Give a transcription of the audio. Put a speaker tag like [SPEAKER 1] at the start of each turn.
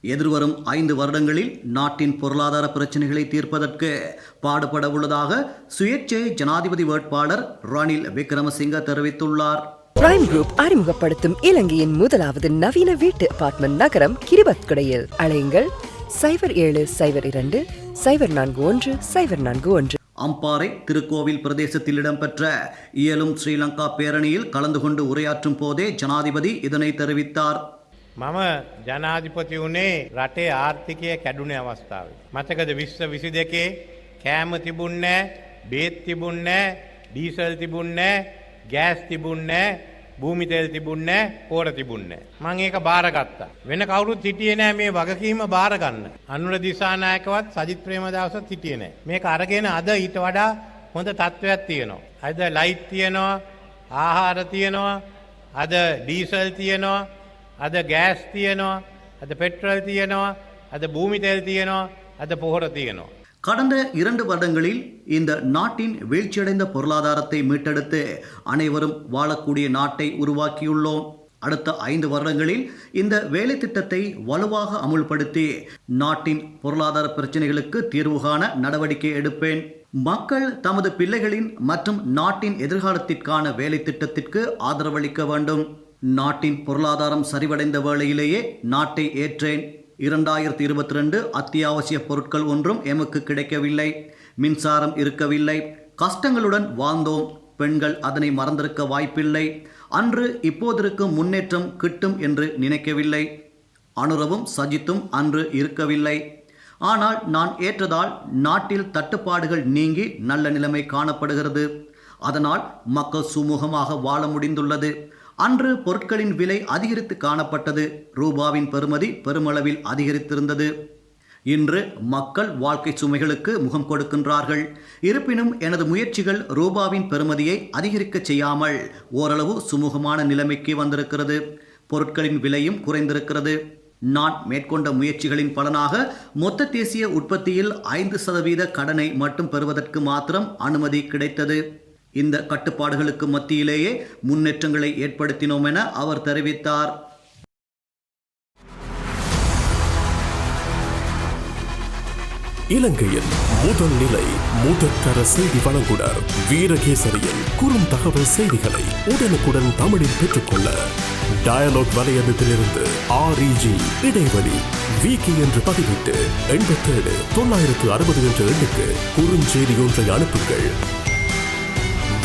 [SPEAKER 1] எதிர்வரும் ஐந்து வருடங்களில் நாட்டின் பொருளாதார பிரச்சனைகளை தீர்ப்பதற்கு பாடுபட உள்ளதாக சுயேட்சை ஜனாதிபதி வேட்பாளர் ரணில் விக்ரமசிங்க தெரிவித்துள்ளார்.
[SPEAKER 2] பிரைம் குரூப் அறிமுகப்படுத்தும் இலங்கையின் முதலாவது நவீன வீட்டு அபார்ட்மெண்ட் நகரம் கிரிபத்குடையில். அழையுங்கள் சைபர் ஏழு சைபர் இரண்டு சைபர் நான்கு ஒன்று சைபர் நான்கு ஒன்று.
[SPEAKER 1] அம்பாறை திருக்கோவில் பிரதேசத்தில் இடம்பெற்ற இயலும் ஸ்ரீலங்கா பேரணியில் கலந்து கொண்டு உரையாற்றும் போதே ஜனாதிபதி இதனை தெரிவித்தார்.
[SPEAKER 3] මම ජනාධිපති වුණේ රටේ ආර්ථිකය කැඩුණේ අවස්ථාව. මතකද විශ්ව විසි දෙකේ කෑම තිබුන්නෑ බේත් තිබුන්නෑ ඩීසල් තිබුන්නෑ ගෑස් තිබුන්නෑ භූමිතෙල් තිබුන්නෑ පෝර තිබුන්නෑ. මං ඒක බාරගත්තා. වෙන කවුරුත් හිටියේ නෑ මේ වගකීම බාරගන්න. අනුර දිසානායකවත් සජිත් ප්‍රේමදාසත් හිටියේ නෑ. මේක අරගෙන අද ඊට වඩා හොඳ තත්ත්වයක් තියෙනවා. අද ලයිට් තියෙනවා ආහාර තියෙනවා අද ඩීසල් තියෙනවා අද ගෑස් තියෙනවා අද පෙට්‍රල් තියෙනවා අද භූමිතෙල් තියෙනවා අද පොහොර තියෙනවා.
[SPEAKER 1] கடந்த இரண்டு வருடங்களில் இந்த நாட்டின் வீழ்ச்சியடைந்த பொருளாதாரத்தை மீட்டெடுத்து அனைவரும் வாழக்கூடிய நாட்டை உருவாக்கியுள்ளோம் அடுத்த ஐந்து வருடங்களில் இந்த வேலை திட்டத்தை வலுவாக அமுல்படுத்தி நாட்டின் பொருளாதார பிரச்சனைகளுக்கு தீர்வு காண நடவடிக்கை எடுப்பேன் மக்கள் தமது பிள்ளைகளின் மற்றும் நாட்டின் எதிர்காலத்திற்கான வேலை திட்டத்திற்கு ஆதரவளிக்க வேண்டும் நாட்டின் பொருளாதாரம் சரிவடைந்த வேளையிலேயே நாட்டை ஏற்றேன். இரண்டாயிரத்தி இருபத்தி ரெண்டு அத்தியாவசிய பொருட்கள் ஒன்றும் எமக்கு கிடைக்கவில்லை. மின்சாரம் இருக்கவில்லை. கஷ்டங்களுடன் வாழ்ந்தோம். பெண்கள் அதனை மறந்திருக்க வாய்ப்பில்லை. அன்று இப்போதிருக்கும் முன்னேற்றம் கிட்டும் என்று நினைக்கவில்லை. அனுரவும் சஜித்தும் அன்று இருக்கவில்லை. ஆனால் நான் ஏற்றதால் நாட்டில் தட்டுப்பாடுகள் நீங்கி நல்ல நிலைமை காணப்படுகிறது. அதனால் மக்கள் சுமூகமாக வாழ முடிந்துள்ளது. அன்று பொருட்களின் விலை அதிகரித்து காணப்பட்டது. ரூபாவின் பெறுமதி பெருமளவில் அதிகரித்திருந்தது. இன்று மக்கள் வாழ்க்கை சுமைகளுக்கு முகம் கொடுக்கின்றார்கள். இருப்பினும் எனது முயற்சிகள் ரூபாவின் பெறுமதியை அதிகரிக்கச் செய்யாமல் ஓரளவு சுமூகமான நிலைமைக்கு வந்திருக்கிறது. பொருட்களின் விலையும் குறைந்திருக்கிறது. நான் மேற்கொண்ட முயற்சிகளின் பலனாக மொத்த தேசிய உற்பத்தியில் ஐந்து சதவீத கடனை மட்டும் பெறுவதற்கு மாத்திரம் அனுமதி கிடைத்தது. இந்த கட்டுப்பாடுகளுக்கு மத்தியிலேயே முன்னேற்றங்களை ஏற்படுத்தினோம் என அவர் தெரிவித்தார்.
[SPEAKER 4] இலங்கையின் முதல் நிலை முதற்கர செய்தி வழங்குனர் வீரகேசரியின் குறும் தகவல் செய்திகளை உடனுக்குடன் தமிழில் பெற்றுக்கொள்ள டயலாக் வலையமைப்பிலிருந்து ஆர்இஜி இடைவெளி விகி என்று பதிவிட்டு எண்பத்தேழு தொள்ளாயிரத்து அறுபது என்ற எண்ணுக்கு குறுஞ்செய்தி ஒன்றை அனுப்புங்கள்.